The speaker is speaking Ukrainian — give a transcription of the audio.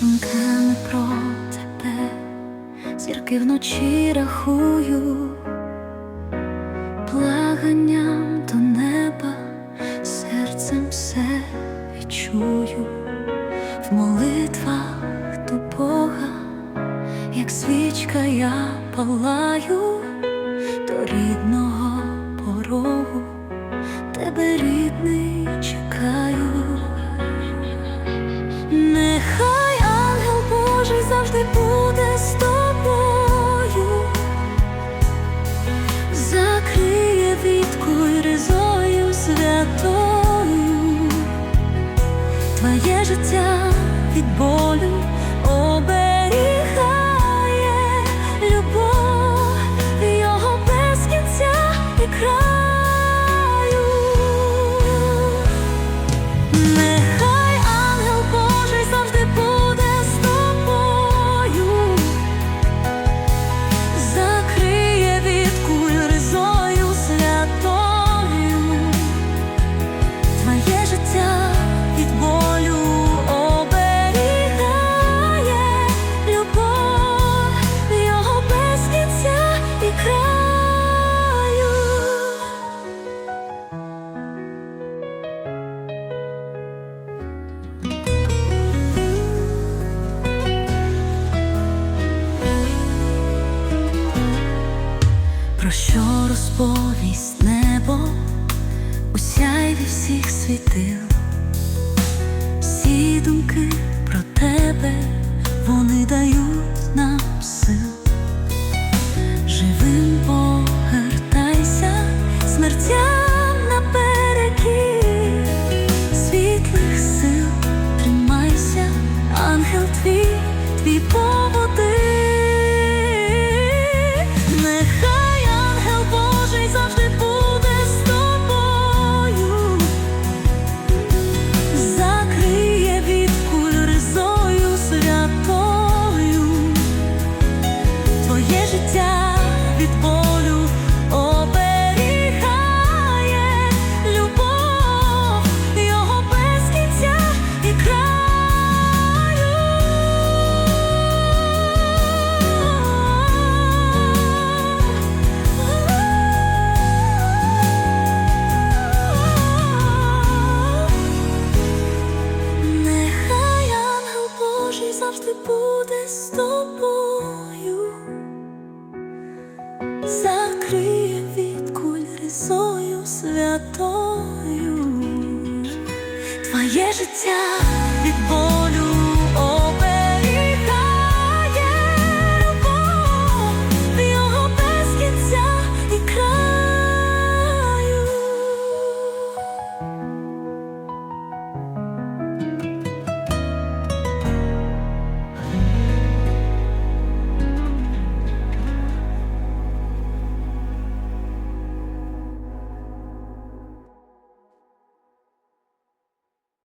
Думками про тебе, зірки вночі рахую, благанням до неба, серцем все відчую, в молитвах до Бога, як свічка я палаю до рідного порогу, тебе рідний чекаю. Нехай ангел Божий завжди буде з тобою, закриє віткою ризою святою, твоє життя від болю розповість небо у сяйві всіх світил, всі думки про тебе вони дають нам буде з тобою, закриє від куль рисою святою, твоє життя від болю